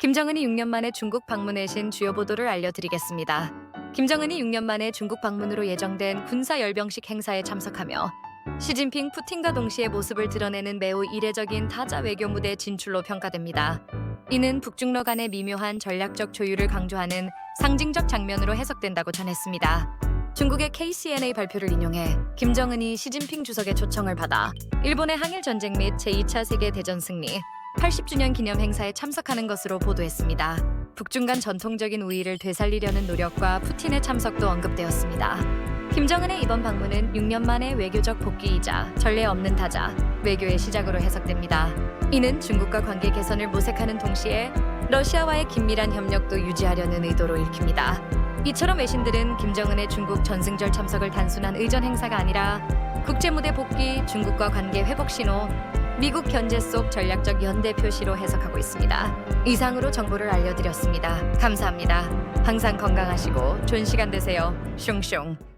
김정은이 6년 만에 중국 방문에 신 주요 보도를 알려드리겠습니다. 김정은이 6년 만에 중국 방문으로 예정된 군사 열병식 행사에 참석하며 시진핑 푸틴과 동시에 모습을 드러내는 매우 이례적인 타자 외교 무대 진출로 평가됩니다. 이는 북중러 간의 미묘한 전략적 조율을 강조하는 상징적 장면으로 해석된다고 전했습니다. 중국의 KCNA 발표를 인용해 김정은이 시진핑 주석의 초청을 받아 일본의 항일 전쟁 및 제2차 세계 대전 승리 80주년 기념 행사에 참석하는 것으로 보도했습니다. 북중 간 전통적인 우위를 되살리려는 노력과 푸틴의 참석도 언급되었습니다. 김정은의 이번 방문은 6년 만의 외교적 복귀이자 전례 없는 타자, 외교의 시작으로 해석됩니다. 이는 중국과 관계 개선을 모색하는 동시에 러시아와의 긴밀한 협력도 유지하려는 의도로 읽힙니다. 이처럼 외신들은 김정은의 중국 전승절 참석을 단순한 의전 행사가 아니라 국제 무대 복귀, 중국과 관계 회복 신호, 미국 견제 속 전략적 연대 표시로 해석하고 있습니다. 이상으로 정보를 알려드렸습니다. 감사합니다. 항상 건강하시고 좋은 시간 되세요. 슝슝.